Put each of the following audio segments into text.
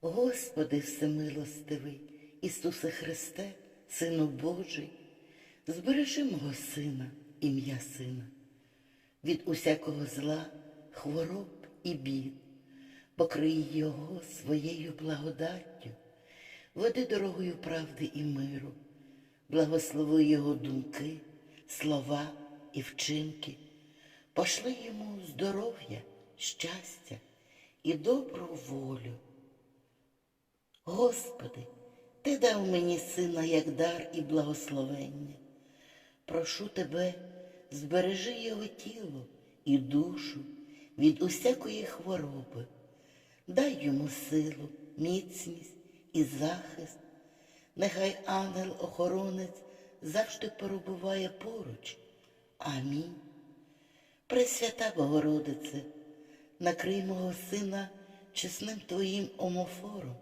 Господи всемилостивий, Ісусе Христе, Сину Божий, збережи мого сина, ім'я сина, від усякого зла, хвороб і бід, покрий його своєю благодаттю, веди дорогою правди і миру, благослови його думки, слова і вчинки, пошли йому здоров'я, щастя і добру волю. Господи, Ти дав мені сина як дар і благословення. Прошу Тебе, збережи його тіло і душу від усякої хвороби. Дай йому силу, міцність і захист. Нехай ангел-охоронець завжди перебуває поруч. Амінь. Пресвята Богородице, накрий мого сина чесним Твоїм омофором,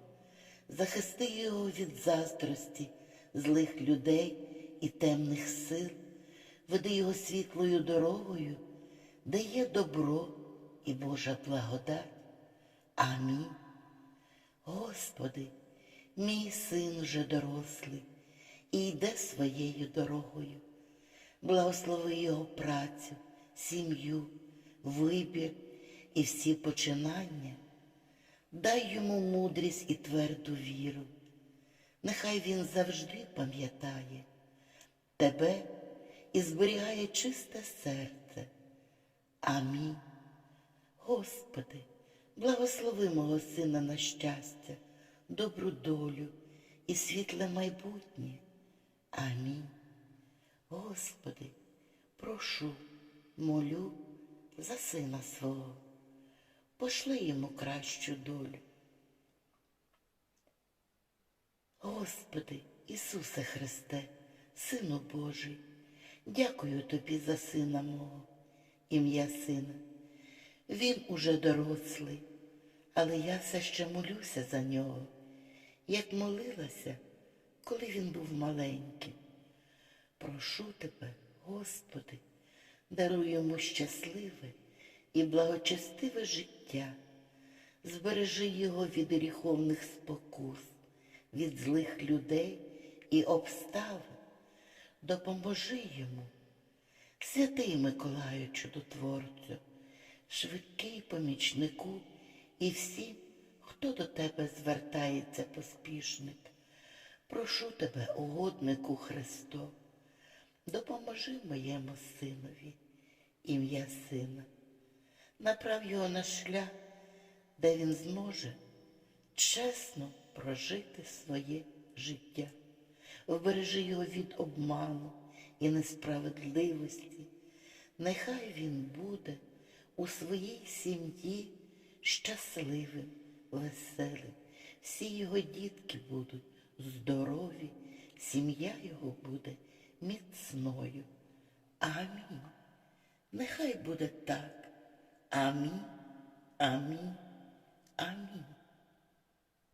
захисти його від заздрості, злих людей і темних сил, веди його світлою дорогою, де є добро і Божа благодать. Амінь. Господи, мій син вже дорослий і йде своєю дорогою. Благослови його працю, сім'ю, вибір і всі починання. Дай йому мудрість і тверду віру. Нехай він завжди пам'ятає тебе і зберігає чисте серце. Амінь. Господи, благослови мого сина на щастя, добру долю і світле майбутнє. Амінь. Господи, прошу, молю за сина свого, пошли йому кращу долю. Господи, Ісусе Христе, Сину Божий, дякую Тобі за сина мого, ім'я сина. Він уже дорослий, але я все ще молюся за нього, як молилася, коли він був маленьким. Прошу тебе, Господи, даруй йому щасливе і благочестиве життя, збережи його від гріховних спокус, від злих людей і обставин, допоможи йому, святий Миколаю Чудотворцю, швидкий помічнику і всім, хто до тебе звертається поспішник. Прошу тебе, угоднику Христо, допоможи моєму синові, ім'я сина, направ його на шлях, де він зможе чесно прожити своє життя, вбережи його від обману і несправедливості. Нехай він буде у своїй сім'ї щасливим, веселим. Всі його дітки будуть здорові, сім'я його буде міцною. Амінь. Нехай буде так. Амінь, амінь, амінь.